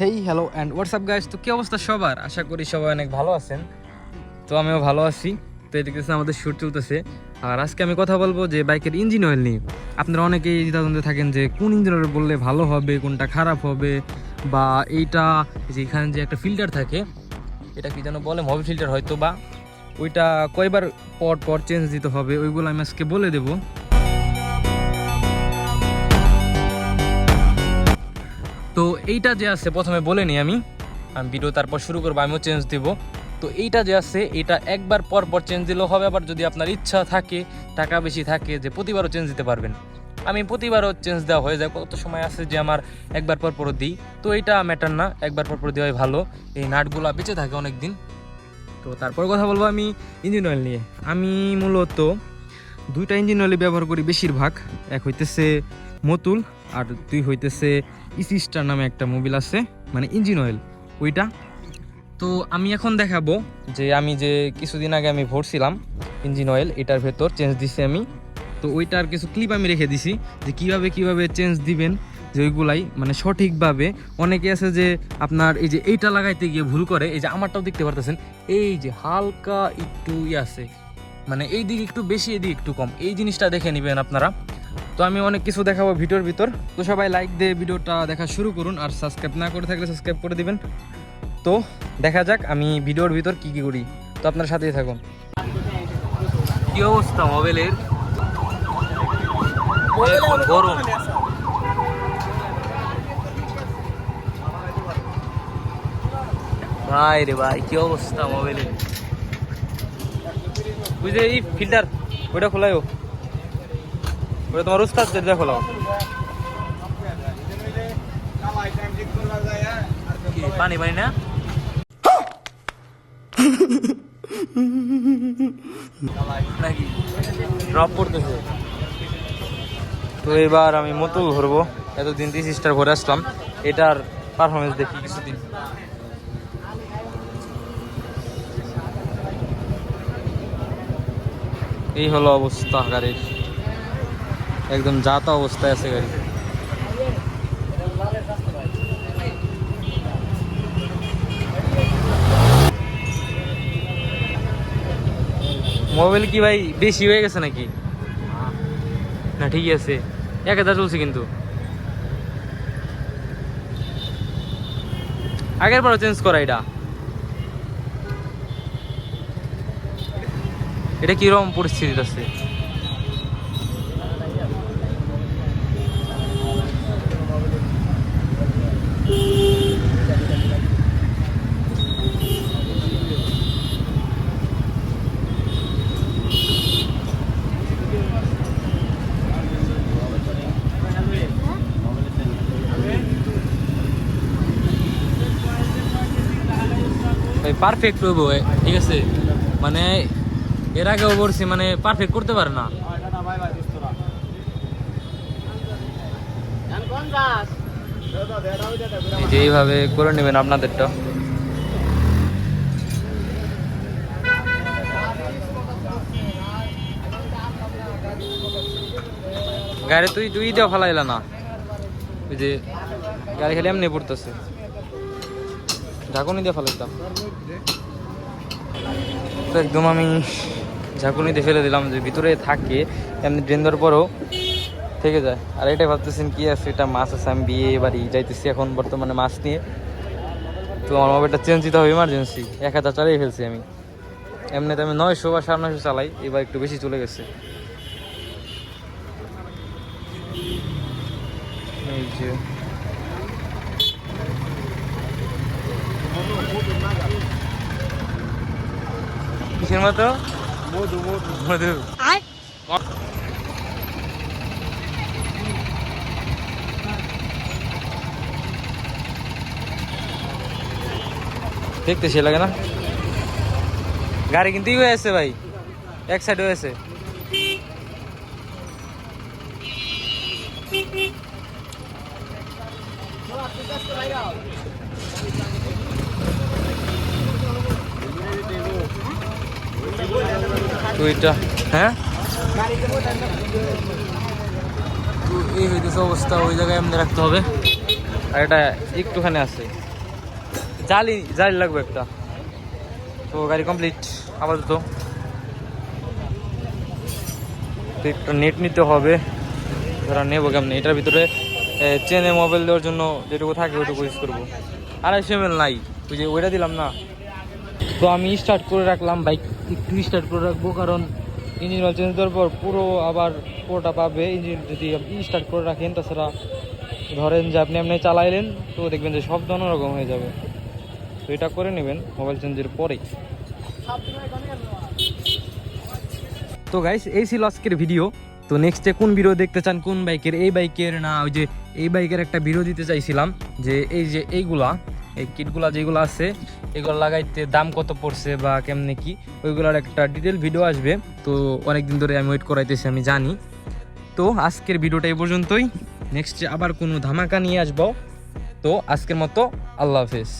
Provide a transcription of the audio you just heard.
Hey hello and WhatsApp guys তো কী অবস্থা সবার? আশা করি সবাই অনেক ভালো আছেন। তো আমিও ভালো আছি। তো এদিকে আমাদের শ্যুট চলতেছে। আর আজকে আমি কথা বলব যে বাইকের ইঞ্জিন অয়েল নিয়ে। আপনারা অনেকেই দ্বিধাদ্বন্দ্বে থাকেন যে কোন ইঞ্জিন অয়েল বললে ভালো হবে, কোনটা খারাপ হবে, বা এইটা যে এখানে যে একটা ফিল্টার থাকে, এটা কি যেন বলে মবি ফিল্টার হয়তো বা, ওইটা কয়বার পর পর চেঞ্জ দিতে হবে, ওইগুলো আমি আজকে বলে দেবো। তো এইটা যে আছে, প্রথমে বলে নিই আমি। আমি ভিডিও তারপর শুরু করব, আমিও চেঞ্জ দিব। তো এইটা যে আছে, এটা একবার পর পর চেঞ্জ দিলেও হবে। আবার যদি আপনার ইচ্ছা থাকে, টাকা বেশি থাকে, যে প্রতিবারও চেঞ্জ দিতে পারবেন। আমি প্রতিবারও চেঞ্জ দেওয়া হয়ে যায়। কত সময় আছে যে আমার একবার পর পর দিই। তো এইটা ম্যাটার না, একবার পর পর দেওয়াই ভালো। এই নাটগুলো বেঁচে থাকে অনেক দিন তো তারপর কথা বলব আমি ইঞ্জিন অয়েল নিয়ে। আমি মূলত দুইটা ইঞ্জিন অয়েলই ব্যবহার করি বেশিরভাগ। এক হইতেছে মতুল, আর দুই হইতেছে ইসিস্টার নামে একটা মোবিল আছে মানে ইঞ্জিন অয়েল ওইটা। তো আমি এখন দেখাবো যে আমি যে কিছুদিন আগে আমি ভরছিলাম ইঞ্জিন অয়েল এটার ভেতর চেঞ্জ দিছি আমি। তো ওইটার কিছু ক্লিপ আমি রেখে দিছি, যে কীভাবে কীভাবে চেঞ্জ দিবেন, যে ওইগুলাই মানে সঠিকভাবে। অনেকে আছে যে আপনার এই যে এইটা লাগাইতে গিয়ে ভুল করে, এই যে আমারটাও দেখতে পারতেছেন, এই যে হালকা একটু ইয়ে আছে মানে এই দিক একটু বেশি এই দিক একটু কম। এই জিনিসটা দেখে নেবেন আপনারা। তো আমি অনেক কিছু দেখাবো ভিডিওর ভিতর। তো সবাই লাইক দিয়ে ভিডিওটা দেখা শুরু করুন আর সাবস্ক্রাইব না করে থাকলে সাবস্ক্রাইব করে দিবেন। তো দেখা যাক আমি ভিডিওর ভিতর কি কি করি। তো আপনার সাথেই থাকুন। কি অবস্থা মোবাইলের? গরম। ভাই রে ভাই, কি অবস্থা মোবাইলের? বুঝলে এই ফিল্টার ওইটা খোলাইও ওটা তোমার উস্তাদ যেটা খোলাও কি, পানি পানি না? নাকি? ড্রপ পড়তেছে তো এবার আমি মতুল ধরবো। এতদিন তিরিশ স্টার ভরে আসলাম। এটার পারফরমেন্স দেখি কিছুদিন। এই হলো অবস্থা গাড়ির। একদম যাতা অবস্থায় আছে গাড়ি। মোবাইল কি ভাই বেশি হয়ে গেছে নাকি? না ঠিকই আছে। এক হাজার চলছে কিন্তু। আগের বারও চেঞ্জ করা এটা। এটা কীরকম পরিস্থিতি আছে? পারফেক্ট হইব ঠিক আছে? মানে এর আগেও বলছি মানে পারফেক্ট করতে পারে না। এই যে এইভাবে করে নেবেন আপনাদেরটা। গাড়ি তুই তুই দেওয়া ফেলাইলা না। ওই যে, গাড়ি খালি এমনি পড়তেছে। ঝাঁকুনি দিয়ে ফেলাইতাম তো একদম আমি দিয়ে ফেলে দিলাম যে ভিতরে থাকে, এমনি ড্রেন দেওয়ার পরেও থেকে যায়। আর এটাই ভাবতেছেন কি আছে, এটা মাছ আছে, আমি বিয়ে বাড়ি যাইতেছি এখন বর্তমানে মাছ নিয়ে। তো আমার মোবাইলটা চেঞ্জ দিতে হবে ইমার্জেন্সি এক হাজার চালিয়ে ফেলছি আমি। এমনিতে আমি নয়শো বা সাড়ে নয়শো চালাই, এবার একটু বেশি চলে গেছে। এই যে কিসের মতো? মধু মধু। দেখতে সে লাগে না? গাড়ি কিন্তু হয়ে আছে ভাই। এক সাইড হয়ে আছে। হ্যাঁ? তো এই হইতেছে অবস্থা ওই জায়গায় এমনি রাখতে হবে। আর এটা একটুখানি আছে। জালি জালি লাগবে একটা। তো গাড়ি কমপ্লিট আপাতত। তো একটা নেট নিতে হবে। ধরা নেব কেমন? এটার ভিতরে চেনে মোবাইল দেওয়ার জন্য যেটুকু থাকে ওইটুকু ইউজ করব। আড়াইশো এম নাই। ওই যে ওইটা দিলাম না। তো আমি স্টার্ট করে রাখলাম বাইক একটু স্টার্ট করে রাখব কারণ ইঞ্জিন অয়েল চেঞ্জ দেওয়ার পর পুরো আবার পুরোটা পাবে। ইঞ্জিন যদি আপনি স্টার্ট করে রাখেন, তাছাড়া ধরেন যে আপনি আপনি চালাইলেন, তো দেখবেন যে শব্দ অন্যরকম হয়ে যাবে। তো এটা করে নেবেন মোবাইল চেঞ্জের পরেই। তো গাইস এই ছিল আজকের ভিডিও তো নেক্সটে কোন ভিডিও দেখতে চান, কোন বাইকের এই বাইকের না, ওই যে এই বাইকের একটা ভিডিও দিতে চাইছিলাম যে এই যে এইগুলা এই কিটগুলা যেগুলো আছে, এগুলো লাগাইতে দাম কত পড়ছে বা কেমনে কি, ওইগুলোর একটা ডিটেল ভিডিও আসবে। তো অনেক দিন ধরে আমি ওয়েট করাইতেছি, আমি জানি। তো আজকের ভিডিওটা এই পর্যন্তই। নেক্সট আবার কোনো ধামাকা নিয়ে আসব। তো আজকের মতো আল্লাহ হাফেজ।